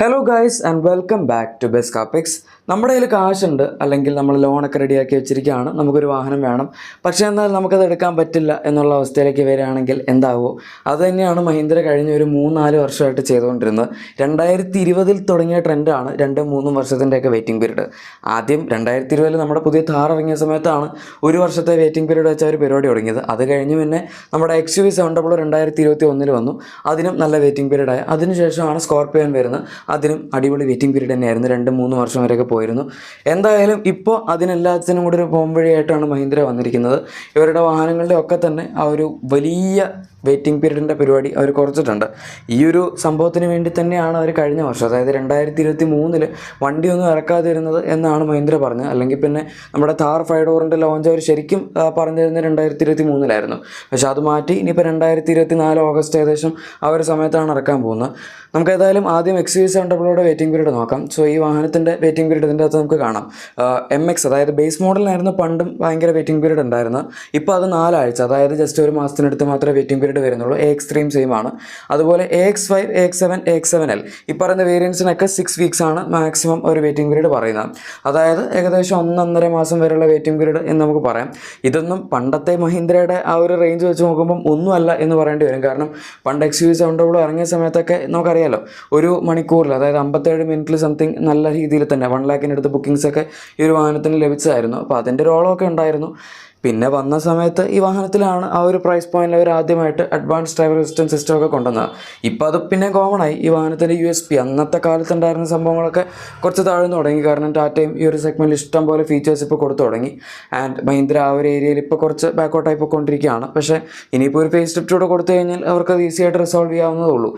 Hello guys and welcome back to ബെസ് കാപ്പിക്സ് നമ്മുടെ കയ്യിൽ കാശുണ്ട് അല്ലെങ്കിൽ നമ്മൾ ലോണൊക്കെ റെഡിയാക്കി വെച്ചിരിക്കുകയാണ്. നമുക്കൊരു വാഹനം വേണം. പക്ഷേ എന്നാൽ നമുക്കത് എടുക്കാൻ പറ്റില്ല എന്നുള്ള അവസ്ഥയിലേക്ക് വരികയാണെങ്കിൽ എന്താവോ? അത് തന്നെയാണ് മഹീന്ദ്ര കഴിഞ്ഞ ഒരു മൂന്നാൽ വർഷമായിട്ട് ചെയ്തുകൊണ്ടിരുന്നത്. രണ്ടായിരത്തി ഇരുപതിൽ തുടങ്ങിയ ട്രെൻഡാണ് രണ്ടും മൂന്നും വർഷത്തിന്റെയൊക്കെ വെയിറ്റിംഗ് പീരീഡ് ആദ്യം രണ്ടായിരത്തി ഇരുപതിൽ നമ്മുടെ പുതിയ താർ ഇറങ്ങിയ സമയത്താണ് ഒരു വർഷത്തെ വെയിറ്റിംഗ് പീരീഡ് വെച്ച ഒരു പരിപാടി തുടങ്ങിയത്. അത് കഴിഞ്ഞ് പിന്നെ നമ്മുടെ X U V seven double രണ്ടായിരത്തി ഇരുപത്തി ഒന്നിൽ വന്നു. അതിനും നല്ല വെയിറ്റിംഗ് പീരീഡായി അതിനുശേഷമാണ് സ്കോർപ്പിയോൻ വരുന്നത്. അതിനും അടിപൊളി വെയിറ്റിംഗ് പീരീഡ് തന്നെയായിരുന്നു. രണ്ട് മൂന്ന് വർഷം വരെയൊക്കെ പോയിരുന്നു. എന്തായാലും ഇപ്പോൾ അതിനെല്ലാത്തിനും കൂടി ഒരു പോംവഴിയായിട്ടാണ് മഹീന്ദ്ര വന്നിരിക്കുന്നത്. ഇവരുടെ വാഹനങ്ങളുടെ ഒക്കെ തന്നെ ആ ഒരു വലിയ വെയിറ്റിംഗ് പീരീഡിന്റെ പരിപാടി അവർ കുറച്ചിട്ടുണ്ട്. ഈ ഒരു സംഭവത്തിന് വേണ്ടി തന്നെയാണ് അവർ കഴിഞ്ഞ വർഷം അതായത് രണ്ടായിരത്തി ഇരുപത്തി മൂന്നിൽ വണ്ടിയൊന്നും ഇറക്കാതിരുന്നത് എന്നാണ് മഹീന്ദ്ര പറഞ്ഞത്. അല്ലെങ്കിൽ പിന്നെ നമ്മുടെ താർ ഫൈവ് ഡോറിന്റെ ലോഞ്ച് അവർ ശരിക്കും പറഞ്ഞിരുന്നത് രണ്ടായിരത്തി ഇരുപത്തി മൂന്നിലായിരുന്നു പക്ഷേ അത് മാറ്റി ഇനിയിപ്പോൾ രണ്ടായിരത്തി ഇരുപത്തി നാല് ഓഗസ്റ്റ് ഏകദേശം ആ ഒരു സമയത്താണ് ഇറക്കാൻ പോകുന്നത്. നമുക്ക് ഏതായാലും ആദ്യം എക്സ് വി സെവൻ ഡബിളോടെ വെയിറ്റിംഗ് പീരീഡ് നോക്കാം. സോ ഈ വാഹനത്തിന്റെ വെയിറ്റിംഗ് പീരീഡ് ഇതിന്റെ അകത്ത് നമുക്ക് കാണാം. എം എക്സ് അതായത് ബേസ് മോഡലിനായിരുന്നു പണ്ടും ഭയങ്കര വെയിറ്റിംഗ് പീരീഡ് ഉണ്ടായിരുന്നത്. ഇപ്പോൾ അത് നാലാഴ്ച അതായത് ജസ്റ്റ് ഒരു മാസത്തിനടുത്ത് മാത്രമേ വെയിറ്റിംഗ് പീരീഡ് വരുന്നുള്ളൂ. എ എക്സ് ത്രീയും സെയിം ആണ്. അതുപോലെ A X five A X seven A X seven L ഈ പറയുന്ന വേരിയൻസിനൊക്കെ സിക്സ് വീക്സ് ആണ് മാക്സിമം ഒരു വെയിറ്റിംഗ് പീരീഡ് പറയുന്നത്. അതായത് ഏകദേശം ഒന്നൊന്നര മാസം വരെയുള്ള വെയിറ്റിംഗ് പീരീഡ് എന്ന് നമുക്ക് പറയാം. ഇതൊന്നും പണ്ടത്തെ മഹീന്ദ്രയുടെ ആ ഒരു റേഞ്ച് വെച്ച് നോക്കുമ്പം ഒന്നുമല്ല എന്ന് പറയേണ്ടി വരും. കാരണം പണ്ട് എക്സ് യു സെവൻ ഇറങ്ങിയ സമയത്തൊക്കെ നമുക്കറിയാലോ ഒരു മണിക്കൂറിൽ അതായത് അമ്പത്തേഴ് മിനിറ്റിൽ സംതിങ് നല്ല രീതിയിൽ തന്നെ വൺ ലാക്കിന്റെ അടുത്ത് ബുക്കിംഗ്സ് ഒക്കെ ഈ ഒരു വാഹനത്തിന് ലഭിച്ചതായിരുന്നു. അപ്പോൾ അതിന്റെ ഒരു ഓളമൊക്കെ ഉണ്ടായിരുന്നു. പിന്നെ വന്ന സമയത്ത് ഈ വാഹനത്തിലാണ് ആ ഒരു പ്രൈസ് പോയിന്റിൽ അവർ ആദ്യമായിട്ട് അഡ്വാൻസ് ഡ്രൈവർ അസിസ്റ്റൻസ് സിസ്റ്റം ഒക്കെ കൊണ്ടുവന്നത്. ഇപ്പോൾ അത് പിന്നെ കോമൺ ആയി. ഈ വാഹനത്തിന്റെ യു എസ് പി അന്നത്തെ കാലത്ത് ഉണ്ടായിരുന്ന സംഭവങ്ങളൊക്കെ കുറച്ച് താഴ്ന്നു തുടങ്ങി. കാരണം ടാറ്റയും ഈ ഒരു സെഗ്മെന്റിൽ ഇഷ്ടം പോലെ ഫീച്ചേഴ്സ് ഇപ്പോൾ കൊടുത്തു തുടങ്ങി. ആൻഡ് മഹീന്ദ്ര ആ ഒരു ഏരിയയിൽ ഇപ്പോൾ കുറച്ച് ബാക്കോട്ടായി പോയിക്കൊണ്ടിരിക്കുകയാണ് പക്ഷേ ഇനിയിപ്പോൾ ഒരു ഫേസ് ലിഫ്റ്റ് കൂടെ കൊടുത്തു കഴിഞ്ഞാൽ അവർക്ക് അത് ഈസി ആയിട്ട് റിസോൾവ് ചെയ്യാവുന്നതേ ഉള്ളൂ.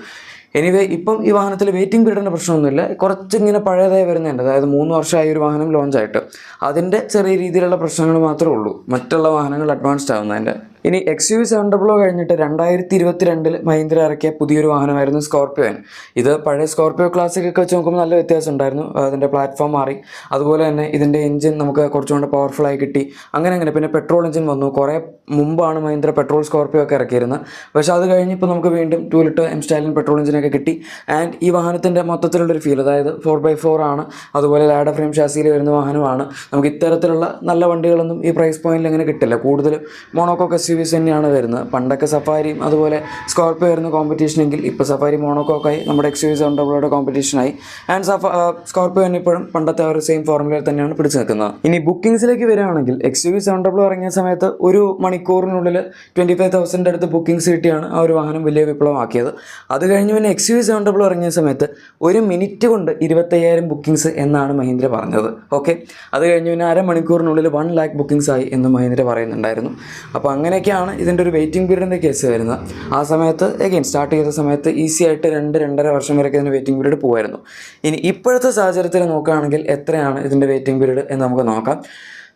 എനിവേ ഇപ്പം ഈ വാഹനത്തിൽ വെയിറ്റിംഗ് പീരീഡിന്റെ പ്രശ്നമൊന്നുമില്ല. കുറച്ചിങ്ങനെ പഴയതായി വരുന്നുണ്ട്. അതായത് മൂന്ന് വർഷമായി ഒരു വാഹനം ലോഞ്ചായിട്ട് അതിന്റെ ചെറിയ രീതിയിലുള്ള പ്രശ്നങ്ങൾ മാത്രമേ ഉള്ളൂ. മറ്റുള്ള വാഹനങ്ങൾ അഡ്വാൻസ്ഡ് ആവുന്നതിന്റെ ഇനി X U V seven O കഴിഞ്ഞിട്ട് രണ്ടായിരത്തി ഇരുപത്തി രണ്ടിൽ മഹീന്ദ്ര ഇറക്കിയ പുതിയൊരു വാഹനമായിരുന്നു സ്കോർപ്പിയോൻ ഇത് പഴയ സ്കോർപ്പിയോ ക്ലാസിക് ഒക്കെ വെച്ച് നോക്കുമ്പോൾ നല്ല വ്യത്യാസം ഉണ്ടായിരുന്നു. അതിന്റെ പ്ലാറ്റ്ഫോം മാറി. അതുപോലെ തന്നെ ഇതിന്റെ എഞ്ചിൻ നമുക്ക് കുറച്ചുകൂടെ പവർഫുൾ ആയി കിട്ടി. അങ്ങനെ അങ്ങനെ. പിന്നെ പെട്രോൾ എഞ്ചിൻ വന്നു. കുറേ മുമ്പാണ് മഹീന്ദ്ര പെട്രോൾ സ്കോർപ്പിയോ ഒക്കെ ഇറക്കിയിരുന്നത്. പക്ഷെ അത് കഴിഞ്ഞിപ്പോൾ നമുക്ക് വീണ്ടും two litre M Stallion petrol എഞ്ചിനൊക്കെ കിട്ടി. ആൻഡ് ഈ വാഹനത്തിന്റെ മൊത്തത്തിലുള്ളൊരു ഫീൽ അതായത് ഫോർ ബൈ ഫോർ ആണ്. അതുപോലെ ലാഡ ഫ്രെയിം ഷാസിയിൽ വരുന്ന വാഹനമാണ്. നമുക്ക് ഇത്തരത്തിലുള്ള നല്ല വണ്ടികളൊന്നും ഈ പ്രൈസ് പോയിന്റിൽ അങ്ങനെ കിട്ടില്ല. കൂടുതലും മോണോക്കോക്ക് എസ് യു തന്നെയാണ് വരുന്നത്. പണ്ടൊക്കെ സഫാരിയും അതുപോലെ സ്കോർപ്പിയോ ആയിരുന്നു കോമ്പറ്റീഷൻ എങ്കിൽ ഇപ്പോൾ സഫാരി മോണോക്കോക്കായി നമ്മുടെ എക്സ് യു വി സെവൻ കോമ്പറ്റീഷനായി ആൻഡ് സഫ സ്കോർപ്പിയോ തന്നെ ഇപ്പോഴും പണ്ടത്തെ ആ ഒരു സെയിം ഫോർമുലയിൽ തന്നെയാണ് പിടിച്ചു നിൽക്കുന്നത്. ഇനി ബുക്കിംഗ്സിലേക്ക് വരികയാണെങ്കിൽ എക്സ് യു വി സെവൻ ഇറങ്ങിയ സമയത്ത് ഒരു മണിക്കൂറിനുള്ളിൽ ട്വന്റി ഫൈവ് തൗസൻഡ് അടുത്ത് ബുക്കിംഗ്സ് കിട്ടിയാണ് ആ ഒരു വാഹനം വലിയ വിപ്ലവമാക്കിയത്. അത് കഴിഞ്ഞ് പിന്നെ എക്സ് യു വി സെവൻ ഇറങ്ങിയ സമയത്ത് ഒരു മിനിറ്റ് കൊണ്ട് ഇരുപത്തയ്യായിരം ബുക്കിംഗ്സ് എന്നാണ് മഹീന്ദ്ര പറഞ്ഞത്. ഓക്കെ അത് കഴിഞ്ഞ് പിന്നെ അരമണിക്കൂറിനുള്ളിൽ വൺ ലാക്ക് ബുക്കിംഗ്സ് ആയി എന്ന് മഹീന്ദ്ര പറയുന്നുണ്ടായിരുന്നു. അപ്പോൾ അങ്ങനെയൊക്കെയാണ് ഇതിന്റെ ഒരു വെയിറ്റിംഗ് പീരീഡിന്റെ കേസ് വരുന്നത്. ആ സമയത്ത് എഗെയിൻ സ്റ്റാർട്ട് ചെയ്ത സമയത്ത് ഈസി ആയിട്ട് രണ്ട് രണ്ടര വർഷം വരെയൊക്കെ ഇതിന് വെയിറ്റിംഗ് പീരീഡ് പോകുമായിരുന്നു ഇനി ഇപ്പോഴത്തെ സാഹചര്യത്തിൽ നോക്കുകയാണെങ്കിൽ എത്രയാണ് ഇതിന്റെ വെയിറ്റിംഗ് പീരീഡ് എന്ന് നമുക്ക് നോക്കാം.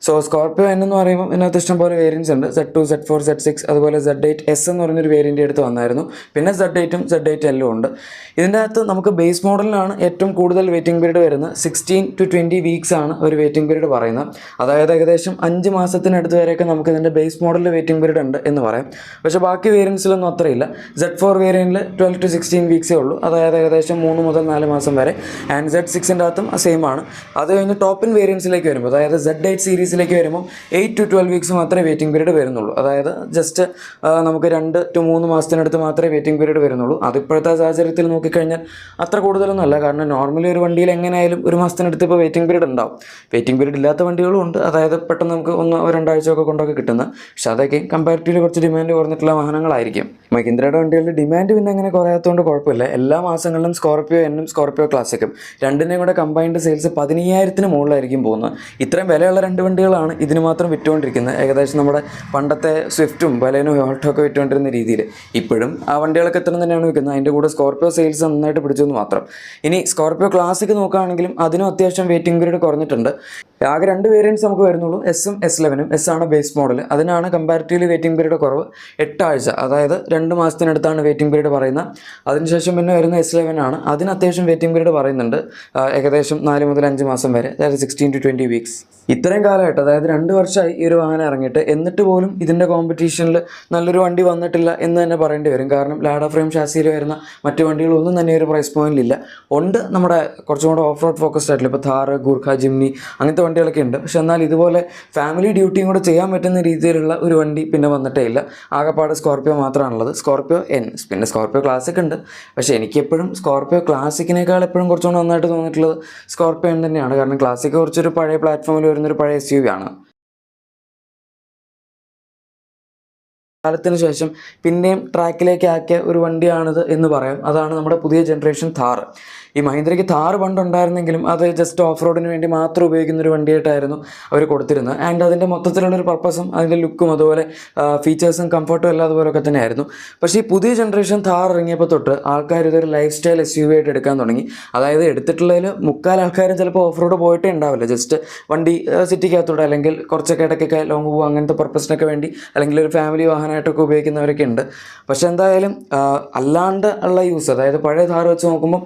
സോ സ്കോർപ്പിയോ എൻ എന്ന് പറയുമ്പോൾ ഇതിനകത്ത് ഇഷ്ടംപോലെ വേരിയൻസ് ഉണ്ട്. Z two Z four Z six അതുപോലെ സെഡ് എയ്റ്റ് എസ് എന്ന് പറഞ്ഞൊരു വേരിയന്റ് എടുത്ത് വന്നായിരുന്നു. പിന്നെ സെഡ് എയ്റ്റും സെഡ് എയ്റ്റ് എല്ലും ഉണ്ട്. ഇതിന്റെ അകത്ത് നമുക്ക് ബേസ് മോഡലിനാണ് ഏറ്റവും കൂടുതൽ വെയിറ്റിംഗ് പീരീഡ് വരുന്നത്. സിക്സ്റ്റീൻ ടു ട്വന്റി വീക്സ് ആണ് ഒരു വെയിറ്റിംഗ് പീരീഡ് പറയുന്നത്. അതായത് ഏകദേശം അഞ്ച് മാസത്തിനടുത്ത് വരെയൊക്കെ നമുക്ക് ഇതിന്റെ ബേസ് മോഡലിൽ വെയിറ്റിംഗ് പീരീഡ് ഉണ്ട് എന്ന് പറയാം. പക്ഷേ ബാക്കി വേരിയൻസിലൊന്നും അത്രയില്ല. സെഡ് ഫോർ വേരിയന്റിൽ ട്വൽവ് ടു സിക്സ്റ്റീൻ വീക്സേ ഉള്ളൂ. അതായത് ഏകദേശം മൂന്ന് മുതൽ നാല് മാസം വരെ. ആൻഡ് സെഡ് സിക്സിന്റെ അകത്തും സെയിം ആണ്. അത് കഴിഞ്ഞ് ടോപ്പിൻ വേരിയൻസിലേക്ക് വരുമ്പോൾ അതായത് സെഡ് എയ്റ്റ് സീരീസിലേക്ക് വരുമ്പോൾ എയ്റ്റ് ടു ട്വൽവ് വീക്സ് മാത്രമേ വെയിറ്റിംഗ് പീരീഡ് വരുന്നുള്ളൂ. അതായത് ജസ്റ്റ് നമുക്ക് രണ്ട് ടു മൂന്ന് മാസത്തിനടുത്ത് മാത്രമേ വെയിറ്റിംഗ് പീരീഡ് വരുന്നുള്ളൂ. അതിപ്പോഴത്തെ സാഹചര്യത്തിൽ നോക്കിക്കഴിഞ്ഞാൽ അത്ര കൂടുതലൊന്നും അല്ല. കാരണം നോർമലി ഒരു വണ്ടിയിൽ എങ്ങനെയായാലും ഒരു മാസത്തിനടുത്ത് ഇപ്പോൾ വെയിറ്റിംഗ് പീരീഡ് ഉണ്ടാവും. വെയിറ്റിംഗ് പീരീഡ് ഇല്ലാത്ത വണ്ടികളും ഉണ്ട്. അതായത് പെട്ടെന്ന് നമുക്ക് ഒന്ന് രണ്ടാഴ്ചയൊക്കെ കൊണ്ടൊക്കെ കിട്ടുന്ന. പക്ഷേ അതൊക്കെ കമ്പാരിറ്റീവ്ലി കുറച്ച് ഡിമാൻഡ് കുറഞ്ഞിട്ടുള്ള വാഹനങ്ങളായിരിക്കും. മഹീന്ദ്രയുടെ വണ്ടികളുടെ ഡിമാൻഡ് പിന്നെ അങ്ങനെ കുറയാത്തതുകൊണ്ട് കുഴപ്പമില്ല. എല്ലാ മാസങ്ങളിലും സ്കോർപ്പിയോ എന്നും സ്കോർപ്പിയോ ക്ലാസിക്കും രണ്ടിനെയും കൂടെ കമ്പൈൻഡ് സെയിൽസ് പതിനയ്യായിരത്തിന് മുകളിലായിരിക്കും പോകുന്നത്. ഇത്രയും വിലയുള്ള രണ്ട് വണ്ടികളാണ് ഇതിന് മാത്രം വിറ്റുകൊണ്ടിരിക്കുന്നത്. ഏകദേശം നമ്മുടെ പണ്ടത്തെ സ്വിഫ്റ്റും ബലേനോ ഹോൾട്ടോ ഒക്കെ വിറ്റുകൊണ്ടിരുന്ന രീതിയിൽ. ഇപ്പോഴും ആ വണ്ടികളൊക്കെ എത്ര തന്നെയാണ് വിൽക്കുന്നത്? അതിന്റെ കൂടെ സ്കോർപ്പിയോ സെയിൽസ് നന്നായിട്ട് പിടിച്ചു എന്ന് മാത്രം. ഇനി സ്കോർപ്പിയോ ക്ലാസിക് നോക്കുകയാണെങ്കിലും അതിനും അത്യാവശ്യം വെയിറ്റിംഗ് പീരീഡ് കുറഞ്ഞിട്ടുണ്ട്. ആകെ രണ്ട് വേരിയൻസ് നമുക്ക് വരുന്നുള്ളൂ. എസും എസ് ലെവനും എസ് ആണ് ബേസ് മോഡൽ അതിനാണ് കമ്പാരിറ്റീവ്ലി വെയിറ്റിംഗ് പീരീഡ് കുറവ് എട്ടാഴ്ച അതായത് രണ്ട് മാസത്തിനടുത്താണ് വെയിറ്റിംഗ് പീരീഡ് പറയുന്നത്. അതിനുശേഷം പിന്നെ വരുന്ന എസ് ലെവൻ ആണ്. അതിന് അത്യാവശ്യം വെയിറ്റിംഗ് പീരീഡ് പറയുന്നുണ്ട്. ഏകദേശം നാല് മുതൽ അഞ്ച് മാസം വരെ. അതായത് സിക്സ്റ്റീൻ ടു ട്വന്റി വീക്സ് ഇത്രയും കാലമായിട്ട് അതായത് രണ്ട് വർഷമായി ഈ ഒരു വാഹനം ഇറങ്ങിയിട്ട് എന്നിട്ട് പോലും ഇതിന്റെ കോമ്പറ്റീഷനിൽ നല്ലൊരു വണ്ടി വന്നിട്ടില്ല എന്ന് തന്നെ പറയേണ്ടി വരും. കാരണം ലാഡ ഫ്രെയിം ഷാസിയിൽ വരുന്ന മറ്റു വണ്ടികളൊന്നും തന്നെ ഒരു പ്രൈസ് പോയിന്റിലില്ല ഉണ്ട് നമ്മുടെ കുറച്ചും കൂടെ ഓഫ് റോഡ് ഫോക്കസ്ഡ് ആയിട്ടുള്ള ഇപ്പോൾ ഥാർ ഗൂർഖ ജിംനി അങ്ങനത്തെ വണ്ടികളൊക്കെ ഉണ്ട്. പക്ഷെ എന്നാൽ ഇതുപോലെ ഫാമിലി ഡ്യൂട്ടിയും കൂടെ ചെയ്യാൻ പറ്റുന്ന രീതിയിലുള്ള ഒരു വണ്ടി പിന്നെ വന്നിട്ടേ ഇല്ല. ആകെപ്പാട് സ്കോർപ്പിയോ മാത്രമാണുള്ളത്. സ്കോർപ്പിയോ എൻ പിന്നെ സ്കോർപ്പിയോ ക്ലാസിക് ഉണ്ട്. പക്ഷേ എനിക്കെപ്പോഴും സ്കോർപ്പിയോ ക്ലാസിക്കിനേക്കാൾ എപ്പോഴും കുറച്ചുകൂടെ നന്നായിട്ട് തോന്നിയിട്ടുള്ളത് സ്കോർപ്പിയോ എൻ തന്നെയാണ്. കാരണം ക്ലാസിക് കുറച്ചൊരു പഴയ പ്ലാറ്റ്ഫോമിൽ വരുന്നൊരു പഴയ എസ് യു വി ആണ്. കാലത്തിന് ശേഷം പിന്നെയും ട്രാക്കിലേക്ക് ആക്കിയ ഒരു വണ്ടിയാണിത് എന്ന് പറയാം. അതാണ് നമ്മുടെ പുതിയ ജനറേഷൻ താർ ഈ മഹീന്ദ്രയ്ക്ക് താർ പണ്ടുണ്ടായിരുന്നെങ്കിലും അത് ജസ്റ്റ് ഓഫ് റോഡിന് വേണ്ടി മാത്രം ഉപയോഗിക്കുന്ന ഒരു വണ്ടിയായിട്ടായിരുന്നു അവർ കൊടുത്തിരുന്നത്. ആൻഡ് അതിന്റെ മൊത്തത്തിലുള്ളൊരു പർപ്പസും അതിന്റെ ലുക്കും അതുപോലെ ഫീച്ചേഴ്സും കംഫർട്ടും എല്ലാം അതുപോലൊക്കെ തന്നെയായിരുന്നു. പക്ഷേ ഈ പുതിയ ജനറേഷൻ താർ ഇറങ്ങിയപ്പോൾ തൊട്ട് ആൾക്കാർ ഇതൊരു ലൈഫ് സ്റ്റൈൽ എസ് യു ആയിട്ട് എടുക്കാൻ തുടങ്ങി. അതായത് എടുത്തിട്ടുള്ളതിൽ മുക്കാൽ ആൾക്കാരും ചിലപ്പോൾ ഓഫ് റോഡ് പോയിട്ടേ ഉണ്ടാവില്ല. ജസ്റ്റ് വണ്ടി സിറ്റിക്കകത്തൂടെ അല്ലെങ്കിൽ കുറച്ചൊക്കെ ഇടയ്ക്കൊക്കെ ലോങ് പോകുക അങ്ങനത്തെ പർപ്പസിനൊക്കെ വേണ്ടി അല്ലെങ്കിൽ ഒരു ഫാമിലി വാഹനമായിട്ടൊക്കെ ഉപയോഗിക്കുന്നവരൊക്കെ ഉണ്ട്. പക്ഷെ എന്തായാലും അല്ലാണ്ട് ഉള്ള യൂസ് അതായത് പഴയ താർ വെച്ച് നോക്കുമ്പോൾ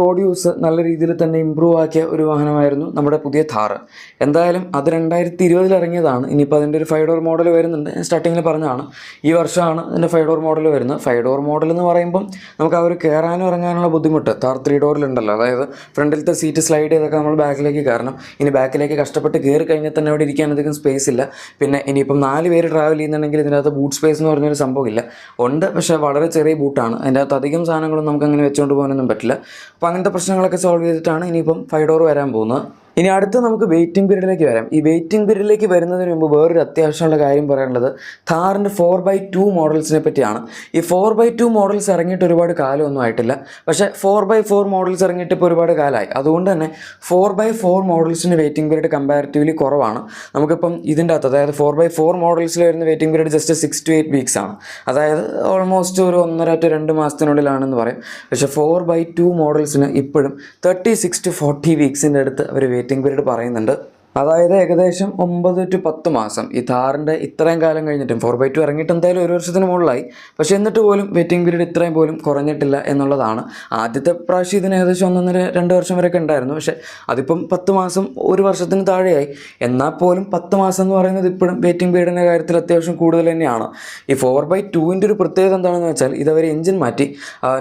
റോഡ് യൂസ് നല്ല രീതിയിൽ തന്നെ ഇമ്പ്രൂവ് ആക്കിയ ഒരു വാഹനമായിരുന്നു നമ്മുടെ പുതിയ ഥാറ് എന്തായാലും അത് രണ്ടായിരത്തി ഇരുപതിൽ ഇറങ്ങിയതാണ്. ഇനിയിപ്പോൾ അതിന്റെ ഒരു ഫൈവ് ഡോർ മോഡൽ വരുന്നുണ്ട്. സ്റ്റാർട്ടിങ്ങിൽ പറഞ്ഞതാണ്. ഈ വർഷമാണ് ഇതിന്റെ ഫൈവ് ഡോർ മോഡൽ വരുന്നത്. ഫൈവ് ഡോർ മോഡൽ എന്ന് പറയുമ്പം നമുക്ക് ആ ഒരു കയറാനും ഇറങ്ങാനുള്ള ബുദ്ധിമുട്ട്. താർ ത്രീ ഡോറിലുണ്ടല്ലോ അതായത് ഫ്രണ്ടിലത്തെ സീറ്റ് സ്ലൈഡ് ചെയ്തൊക്കെ നമ്മൾ ബാക്കിലേക്ക് കയറണം. ഇനി ബാക്കിലേക്ക് കഷ്ടപ്പെട്ട് കയറി കഴിഞ്ഞാൽ തന്നെ അവിടെ ഇരിക്കാൻ അധികം സ്പേസ് ഇല്ല. പിന്നെ ഇനിയിപ്പം നാല് പേര് ട്രാവൽ ചെയ്യുന്നുണ്ടെങ്കിൽ ഇതിനകത്ത് ബൂട്ട് സ്പേസ് എന്ന് പറഞ്ഞൊരു ഇല്ല. ഉണ്ട് പക്ഷേ വളരെ ചെറിയ ബൂട്ടാണ് അതിന്റെ അകത്ത് അധികം സാധനങ്ങളും നമുക്ക് അങ്ങനെ വെച്ചുകൊണ്ട് പോകാനൊന്നും പറ്റില്ല. അപ്പോൾ അങ്ങനത്തെ പ്രശ്നങ്ങളൊക്കെ സോൾവ് ചെയ്തിട്ടാണ് ഇനിയിപ്പം ഫൈവ് ഡോർ വരാൻ പോകുന്നത്. ഇനി അടുത്ത് നമുക്ക് വെയിറ്റിംഗ് പീരീഡിലേക്ക് വരാം. ഈ വെയിറ്റിംഗ് പീരീഡിലേക്ക് വരുന്നതിന് മുമ്പ് വേറൊരു അത്യാവശ്യമുള്ള കാര്യം പറയാനുള്ളത്. താറിന്റെ ഫോർ ബൈ ടു മോഡൽസിനെ പറ്റിയാണ്. ഈ ഫോർ ബൈ ടു മോഡൽസ് ഇറങ്ങിയിട്ട് ഒരുപാട് കാലമൊന്നും ആയിട്ടില്ല. പക്ഷേ ഫോർ ബൈ ഫോർ മോഡൽസ് ഇറങ്ങിയിട്ട് ഇപ്പോൾ ഒരുപാട് കാലമായി അതുകൊണ്ട് തന്നെ ഫോർ ബൈ ഫോർ മോഡൽസിന് വെയിറ്റിംഗ് പീരീഡ് കമ്പാരിറ്റീവ്ലി കുറവാണ്. നമുക്കിപ്പം ഇതിന്റെ അകത്ത് അതായത് ഫോർ ബൈ ഫോർ മോഡൽസിൽ വരുന്ന waiting period just six to eight weeks ആണ്. അതായത് ഓൾമോസ്റ്റ് ഒരു ഒന്നര ടു രണ്ട് മാസത്തിനുള്ളിലാണെന്ന് പറയും. പക്ഷേ ഫോർ ബൈ ടു മോഡൽസിന് ഇപ്പോഴും തേർട്ടി സിക്സ് ടു ഫോർട്ടി വീക്സിന്റെ അടുത്ത് അവർ വെയിറ്റിംഗ് പീരീഡ് പറയുന്നുണ്ട്. അതായത് ഏകദേശം ഒമ്പത് ടു പത്ത് മാസം. ഈ താറിന്റെ ഇത്രയും കാലം കഴിഞ്ഞിട്ടും ഫോർ ബൈ ടു ഇറങ്ങിയിട്ട് എന്തായാലും ഒരു വർഷത്തിന് മുകളിലായി. പക്ഷേ എന്നിട്ട് പോലും വെയിറ്റിംഗ് പീരീഡ് ഇത്രയും പോലും കുറഞ്ഞിട്ടില്ല എന്നുള്ളതാണ്. ആദ്യത്തെ പ്രാവശ്യം ഇതിന് ഏകദേശം ഒന്നൊന്നര രണ്ട് വർഷം വരെയൊക്കെ ഉണ്ടായിരുന്നു. പക്ഷേ അതിപ്പം പത്ത് മാസം ഒരു വർഷത്തിന് താഴെയായി. എന്നാൽ പോലും പത്ത് മാസം എന്ന് പറയുന്നത് ഇപ്പോഴും വെയിറ്റിംഗ് പീരീഡിന്റെ കാര്യത്തിൽ അത്യാവശ്യം കൂടുതൽ തന്നെയാണ്. ഈ ഫോർ ബൈ ടുവിന്റെ ഒരു പ്രത്യേകത എന്താണെന്ന് വെച്ചാൽ ഇതവർ എഞ്ചിൻ മാറ്റി.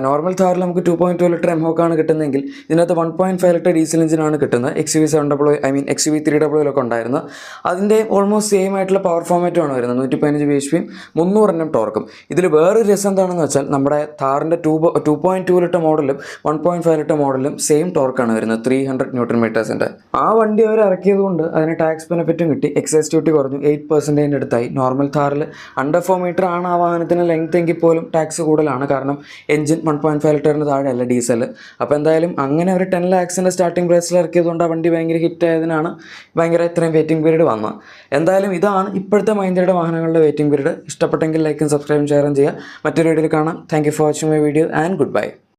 നോർമൽ താറിൽ നമുക്ക് ടു പോയിന്റ് ടു ലിറ്റർ എംഹോക്കാണ് കിട്ടുന്നതെങ്കിൽ ഇതിനകത്ത് one point five litre diesel എഞ്ചിനാണ് കിട്ടുന്നത്. X V seven double I mean X V three ഡബ്ല്യൂലൊക്കെ ഉണ്ടായിരുന്നു. അതിന്റെ ഓൾമോസ്റ്റ് സെയിം ആയിട്ടുള്ള പവർ ഫോമാറ്റുമാണ് വരുന്നത്. നൂറ്റി പതിനഞ്ച് ബി എച്ച് പിയും മുന്നൂറ് എണ്ണം ടോർക്കും ഇതിൽ വേറൊരു രസം എന്താണെന്ന് വെച്ചാൽ നമ്മുടെ താറിന്റെ two two point two litre മോഡലും വൺ പോയിന്റ് ഫൈവ് ലിറ്റർ മോഡലും സെയിം ടോർക്കാണ് വരുന്നത്. ത്രീ ഹൺഡ്രഡ് ന്യൂട്രൺ മീറ്റേഴ്സിന്റെ ആ വണ്ടി അവർ ഇറക്കിയത് കൊണ്ട് അതിന് ടാക്സ് ബെനിഫിറ്റും കിട്ടി. എക്സൈസ് ഡ്യൂട്ടി കുറഞ്ഞു. എയ്റ്റ് പെർസെന്റേജിന്റെ അടുത്തായി. നോർമൽ താറിൽ അണ്ടർ ഫോർ മീറ്റർ ആണ് ആ വാഹനത്തിന് ലെങ്ത് എങ്കിൽ പോലും ടാക്സ് കൂടുതലാണ്. കാരണം എഞ്ചിൻ വൺ പോയിന്റ് ഫൈവ് ലിറ്ററിന് താഴെയല്ല ഡീസൽ അപ്പോൾ എന്തായാലും അങ്ങനെ ഒരു ടെൻ ലാക്സിന്റെ സ്റ്റാർട്ടിംഗ് പ്രൈസിൽ ഇറക്കിയതുകൊണ്ട് ആ വണ്ടി ഭയങ്കര ഹിറ്റ് ആയതിനാണ് ഭയങ്കര ഇത്രയും വെയിറ്റിംഗ് പീരീഡ് വന്നു. എന്തായാലും ഇതാണ് ഇപ്പോഴത്തെ മഹീന്ദ്രയുടെ വാഹനങ്ങളുടെ വെയിറ്റിംഗ് പീരീഡ് ഇഷ്ടപ്പെട്ടെങ്കിൽ ലൈക്കും സബ്സ്ക്രൈബും ഷെയറും ചെയ്യുക. മറ്റൊരു വീഡിയോയിൽ കാണാം. Thank for watching my video and good bye